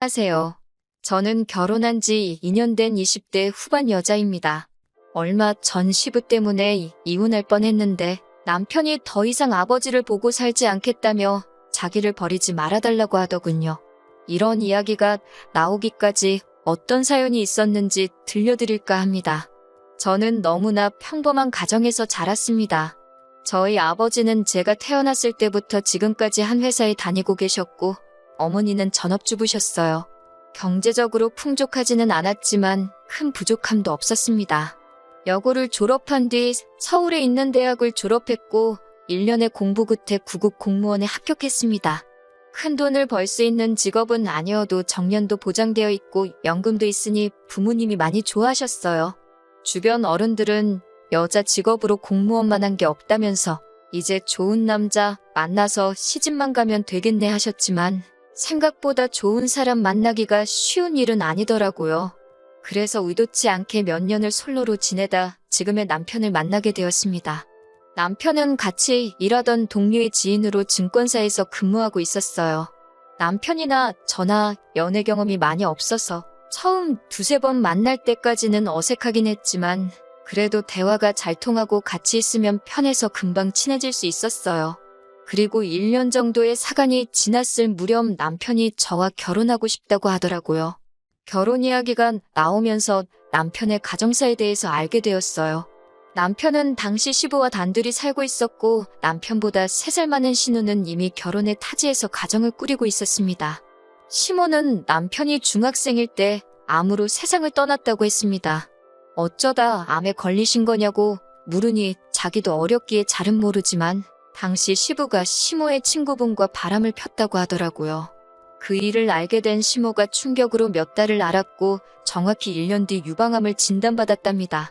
하세요. 저는 결혼한 지 2년 된 20대 후반 여자입니다. 얼마 전 시부 때문에 이- 이혼할 뻔했는데 남편이 더 이상 아버지를 보고 살지 않겠다며 자기를 버리지 말아달라고 하더군요. 이런 이야기가 나오기까지 어떤 사연이 있었는지 들려드릴까 합니다. 저는 너무나 평범한 가정에서 자랐습니다. 저희 아버지는 제가 태어났을 때부터 지금까지 한 회사에 다니고 계셨고 어머니는 전업주부셨어요. 경제적으로 풍족하지는 않았지만 큰 부족함도 없었습니다. 여고를 졸업한 뒤 서울에 있는 대학을 졸업했고 1년의 공부 끝에 구급 공무원에 합격했습니다. 큰 돈을 벌 수 있는 직업은 아니어도 정년도 보장되어 있고 연금도 있으니 부모님이 많이 좋아하셨어요. 주변 어른들은 여자 직업으로 공무원만 한 게 없다면서 이제 좋은 남자 만나서 시집만 가면 되겠네 하셨지만 생각보다 좋은 사람 만나기가 쉬운 일은 아니더라고요. 그래서 의도치 않게 몇 년을 솔로로 지내다 지금의 남편을 만나게 되었습니다. 남편은 같이 일하던 동료의 지인으로 증권사에서 근무하고 있었어요. 남편이나 저나 연애 경험이 많이 없어서 처음 두세 번 만날 때까지는 어색하긴 했지만 그래도 대화가 잘 통하고 같이 있으면 편해서 금방 친해질 수 있었어요. 그리고 1년 정도의 사간이 지났을 무렵 남편이 저와 결혼하고 싶다고 하더라고요. 결혼 이야기가 나오면서 남편의 가정사에 대해서 알게 되었어요. 남편은 당시 시부와 단둘이 살고 있었고 남편보다 3살 많은 신우는 이미 결혼해 타지에서 가정을 꾸리고 있었습니다. 시모는 남편이 중학생일 때 암으로 세상을 떠났다고 했습니다. 어쩌다 암에 걸리신 거냐고 물으니 자기도 어렵기에 잘은 모르지만 당시 시부가 시모의 친구분과 바람을 폈다고 하더라고요. 그 일을 알게 된 시모가 충격으로 몇 달을 앓았고 정확히 1년 뒤 유방암을 진단받았답니다.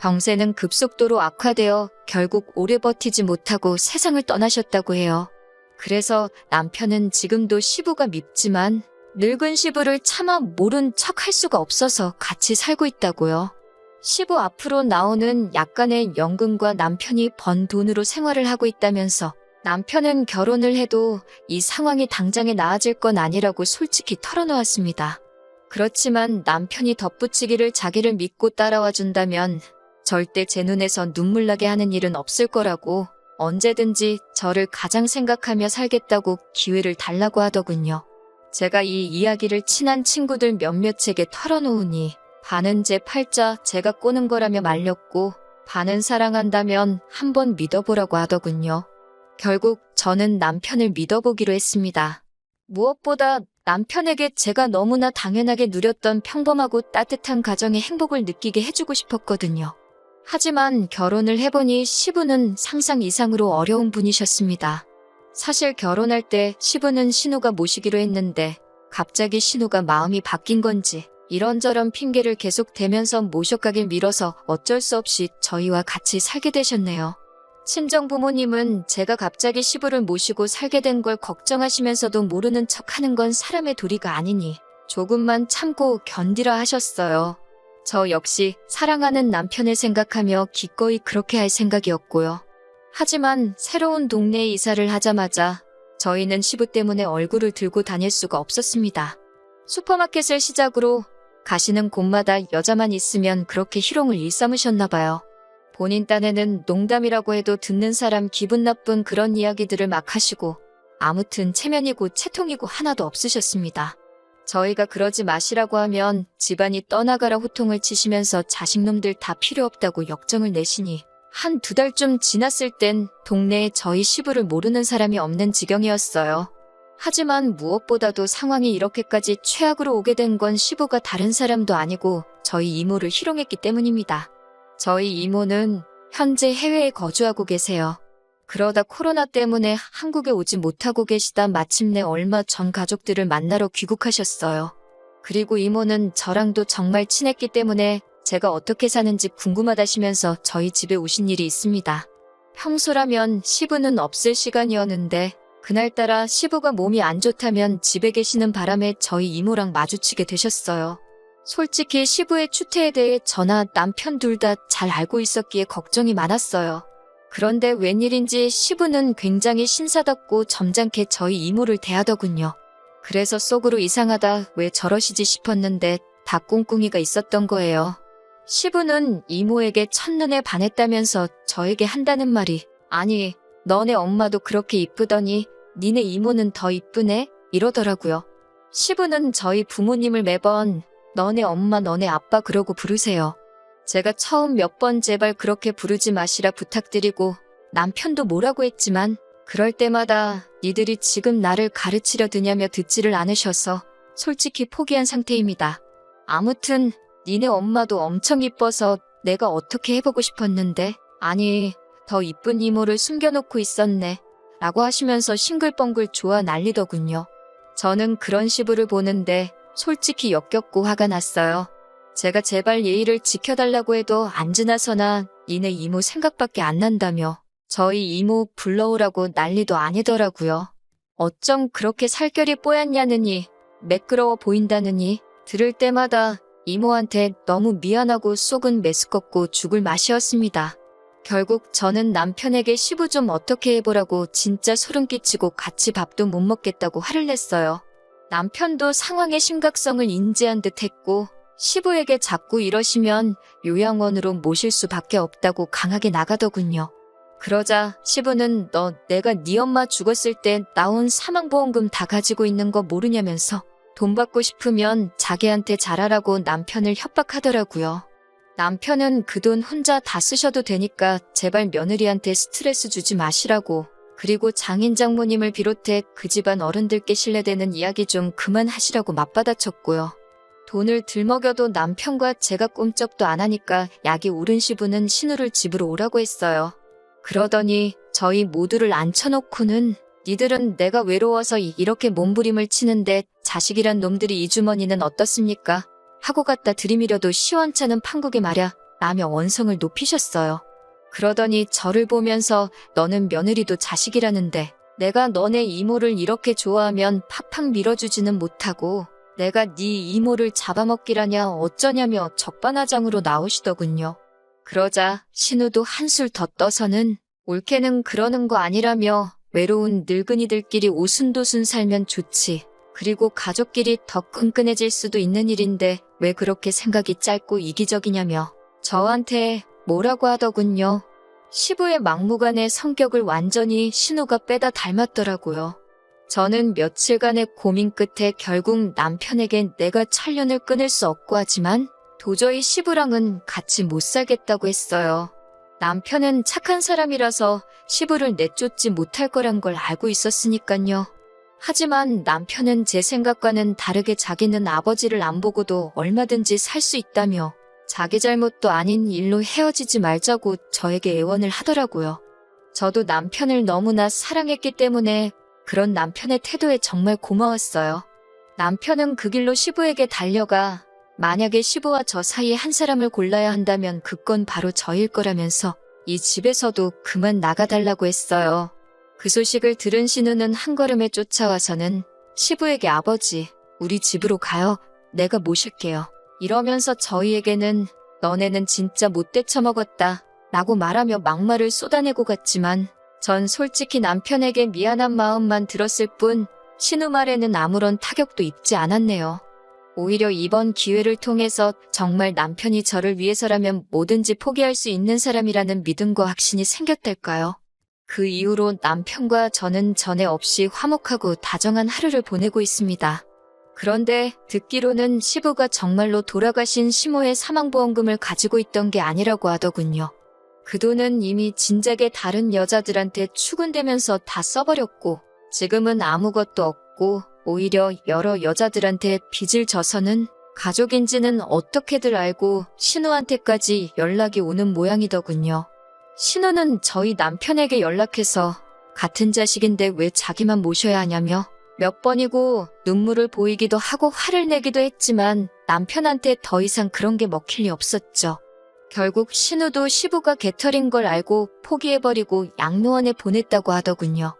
병세는 급속도로 악화되어 결국 오래 버티지 못하고 세상을 떠나셨다고 해요. 그래서 남편은 지금도 시부가 밉지만 늙은 시부를 차마 모른 척 할 수가 없어서 같이 살고 있다고요. 시부 앞으로 나오는 약간의 연금과 남편이 번 돈으로 생활을 하고 있다면서 남편은 결혼을 해도 이 상황이 당장에 나아질 건 아니라고 솔직히 털어놓았습니다. 그렇지만 남편이 덧붙이기를 자기를 믿고 따라와 준다면 절대 제 눈에서 눈물 나게 하는 일은 없을 거라고 언제든지 저를 가장 생각하며 살겠다고 기회를 달라고 하더군요. 제가 이 이야기를 친한 친구들 몇몇에게 털어놓으니 반은 제 팔자 제가 꼬는 거라며 말렸고 반은 사랑한다면 한번 믿어보라고 하더군요. 결국 저는 남편을 믿어보기로 했습니다. 무엇보다 남편에게 제가 너무나 당연하게 누렸던 평범하고 따뜻한 가정의 행복을 느끼게 해주고 싶었거든요. 하지만 결혼을 해보니 시부는 상상 이상으로 어려운 분이셨습니다. 사실 결혼할 때 시부는 신우가 모시기로 했는데 갑자기 신우가 마음이 바뀐 건지 이런저런 핑계를 계속 대면서 모셔가길 미뤄서 어쩔 수 없이 저희와 같이 살게 되셨네요. 친정 부모님은 제가 갑자기 시부를 모시고 살게 된 걸 걱정하시면서도 모르는 척 하는 건 사람의 도리가 아니니 조금만 참고 견디라 하셨어요. 저 역시 사랑하는 남편을 생각하며 기꺼이 그렇게 할 생각이었고요. 하지만 새로운 동네에 이사를 하자마자 저희는 시부 때문에 얼굴을 들고 다닐 수가 없었습니다. 슈퍼마켓을 시작으로 가시는 곳마다 여자만 있으면 그렇게 희롱을 일삼으셨나 봐요. 본인 딴에는 농담이라고 해도 듣는 사람 기분 나쁜 그런 이야기들을 막 하시고 아무튼 체면이고 채통이고 하나도 없으셨습니다. 저희가 그러지 마시라고 하면 집안이 떠나가라 호통을 치시면서 자식놈들 다 필요 없다고 역정을 내시니 한 두 달쯤 지났을 땐 동네에 저희 시부를 모르는 사람이 없는 지경이었어요. 하지만 무엇보다도 상황이 이렇게까지 최악으로 오게 된 건 시부가 다른 사람도 아니고 저희 이모를 희롱했기 때문입니다. 저희 이모는 현재 해외에 거주하고 계세요. 그러다 코로나 때문에 한국에 오지 못하고 계시다 마침내 얼마 전 가족들을 만나러 귀국하셨어요. 그리고 이모는 저랑도 정말 친했기 때문에 제가 어떻게 사는지 궁금하다시면서 저희 집에 오신 일이 있습니다. 평소라면 시부는 없을 시간이었는데 그날따라 시부가 몸이 안 좋다면 집에 계시는 바람에 저희 이모랑 마주치게 되셨어요. 솔직히 시부의 추태에 대해 저나 남편 둘 다 잘 알고 있었기에 걱정이 많았어요. 그런데 웬일인지 시부는 굉장히 신사답고 점잖게 저희 이모를 대하더군요. 그래서 속으로 이상하다 왜 저러시지 싶었는데 다 꿍꿍이가 있었던 거예요. 시부는 이모에게 첫눈에 반했다면서 저에게 한다는 말이 아니 너네 엄마도 그렇게 이쁘더니 니네 이모는 더 이쁘네 이러더라고요. 시부는 저희 부모님을 매번 너네 엄마 너네 아빠 그러고 부르세요. 제가 처음 몇 번 제발 그렇게 부르지 마시라 부탁드리고 남편도 뭐라고 했지만 그럴 때마다 니들이 지금 나를 가르치려 드냐며 듣지를 않으셔서 솔직히 포기한 상태입니다. 아무튼 니네 엄마도 엄청 이뻐서 내가 어떻게 해보고 싶었는데 아니 더 이쁜 이모를 숨겨놓고 있었네 라고 하시면서 싱글벙글 좋아 난리더군요. 저는 그런 시부를 보는데 솔직히 역겹고 화가 났어요. 제가 제발 예의를 지켜달라고 해도 안 지나서나 니네 이모 생각밖에 안 난다며 저희 이모 불러오라고 난리도 아니더라고요. 어쩜 그렇게 살결이 뽀얗냐느니 매끄러워 보인다느니 들을 때마다 이모한테 너무 미안하고 속은 메스껍고 죽을 맛이었습니다. 결국 저는 남편에게 시부 좀 어떻게 해보라고 진짜 소름 끼치고 같이 밥도 못 먹겠다고 화를 냈어요. 남편도 상황의 심각성을 인지한 듯 했고 시부에게 자꾸 이러시면 요양원으로 모실 수밖에 없다고 강하게 나가더군요. 그러자 시부는 너 내가 네 엄마 죽었을 때 나온 사망보험금 다 가지고 있는 거 모르냐면서 돈 받고 싶으면 자기한테 잘하라고 남편을 협박하더라고요. 남편은 그 돈 혼자 다 쓰셔도 되니까 제발 며느리한테 스트레스 주지 마시라고 그리고 장인 장모님을 비롯해 그 집안 어른들께 신뢰되는 이야기 좀 그만하시라고 맞받아쳤고요. 돈을 들먹여도 남편과 제가 꿈쩍도 안 하니까 약이 오른 시부는 신우를 집으로 오라고 했어요. 그러더니 저희 모두를 앉혀놓고는 니들은 내가 외로워서 이렇게 몸부림을 치는데 자식이란 놈들이 이 주머니는 어떻습니까? 하고 갖다 들이밀어도 시원찮은 판국에 말야 라며 원성을 높이셨어요. 그러더니 저를 보면서 너는 며느리도 자식이라는데 내가 너네 이모를 이렇게 좋아하면 팍팍 밀어주지는 못하고 내가 네 이모를 잡아먹기라냐 어쩌냐며 적반하장으로 나오시더군요. 그러자 신우도 한술 더 떠서는 올케는 그러는 거 아니라며 외로운 늙은이들끼리 오순도순 살면 좋지. 그리고 가족끼리 더 끈끈해질 수도 있는 일인데 왜 그렇게 생각이 짧고 이기적이냐며 저한테 뭐라고 하더군요. 시부의 막무가내 성격을 완전히 신우가 빼다 닮았더라고요. 저는 며칠간의 고민 끝에 결국 남편에겐 내가 천련을 끊을 수 없고 하지만 도저히 시부랑은 같이 못 살겠다고 했어요. 남편은 착한 사람이라서 시부를 내쫓지 못할 거란 걸 알고 있었으니깐요. 하지만 남편은 제 생각과는 다르게 자기는 아버지를 안 보고도 얼마든지 살 수 있다며 자기 잘못도 아닌 일로 헤어지지 말자고 저에게 애원을 하더라고요. 저도 남편을 너무나 사랑했기 때문에 그런 남편의 태도에 정말 고마웠어요. 남편은 그 길로 시부에게 달려가 만약에 시부와 저 사이에 한 사람을 골라야 한다면 그건 바로 저일 거라면서 이 집에서도 그만 나가달라고 했어요. 그 소식을 들은 신우는 한 걸음에 쫓아와서는 시부에게 아버지, 우리 집으로 가요. 내가 모실게요. 이러면서 저희에게는 너네는 진짜 못돼 처먹었다. 라고 말하며 막말을 쏟아내고 갔지만 전 솔직히 남편에게 미안한 마음만 들었을 뿐 신우 말에는 아무런 타격도 입지 않았네요. 오히려 이번 기회를 통해서 정말 남편이 저를 위해서라면 뭐든지 포기할 수 있는 사람이라는 믿음과 확신이 생겼달까요? 그 이후로 남편과 저는 전에 없이 화목하고 다정한 하루를 보내고 있습니다. 그런데 듣기로는 시부가 정말로 돌아가신 시모의 사망보험금을 가지고 있던 게 아니라고 하더군요. 그 돈은 이미 진작에 다른 여자들한테 추근되면서 다 써버렸고 지금은 아무것도 없고 오히려 여러 여자들한테 빚을 져서는 가족인지는 어떻게들 알고 신우한테까지 연락이 오는 모양이더군요. 신우는 저희 남편에게 연락해서 같은 자식인데 왜 자기만 모셔야 하냐며 몇 번이고 눈물을 보이기도 하고 화를 내기도 했지만 남편한테 더 이상 그런 게 먹힐 리 없었죠. 결국 신우도 시부가 개털인 걸 알고 포기해버리고 양로원에 보냈다고 하더군요.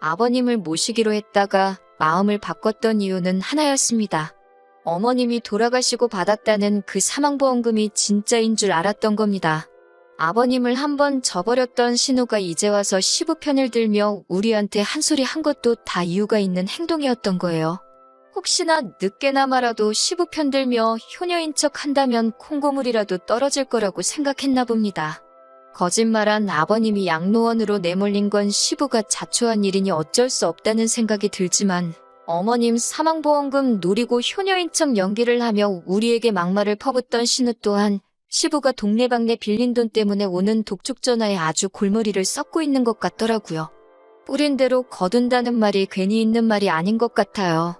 아버님을 모시기로 했다가 마음을 바꿨던 이유는 하나였습니다. 어머님이 돌아가시고 받았다는 그 사망보험금이 진짜인 줄 알았던 겁니다. 아버님을 한번 저버렸던 신우가 이제 와서 시부 편을 들며 우리한테 한 소리 한 것도 다 이유가 있는 행동이었던 거예요. 혹시나 늦게나마라도 시부 편 들며 효녀인 척 한다면 콩고물이라도 떨어질 거라고 생각했나 봅니다. 거짓말한 아버님이 양로원으로 내몰린 건 시부가 자초한 일이니 어쩔 수 없다는 생각이 들지만 어머님 사망보험금 노리고 효녀인 척 연기를 하며 우리에게 막말을 퍼붓던 신우 또한 시부가 동네방네 빌린 돈 때문에 오는 독촉 전화에 아주 골머리를 썩고 있는 것 같더라고요. 뿌린 대로 거둔다는 말이 괜히 있는 말이 아닌 것 같아요.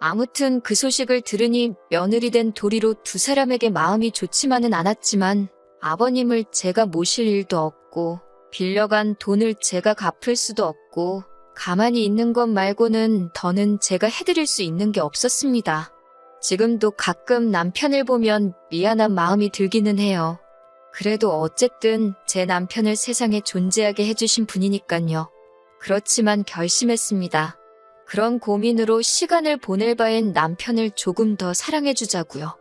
아무튼 그 소식을 들으니 며느리 된 도리로 두 사람에게 마음이 좋지만은 않았지만 아버님을 제가 모실 일도 없고 빌려간 돈을 제가 갚을 수도 없고 가만히 있는 것 말고는 더는 제가 해드릴 수 있는 게 없었습니다. 지금도 가끔 남편을 보면 미안한 마음이 들기는 해요. 그래도 어쨌든 제 남편을 세상에 존재하게 해주신 분이니깐요. 그렇지만 결심했습니다. 그런 고민으로 시간을 보낼 바엔 남편을 조금 더 사랑해주자고요.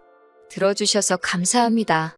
들어주셔서 감사합니다.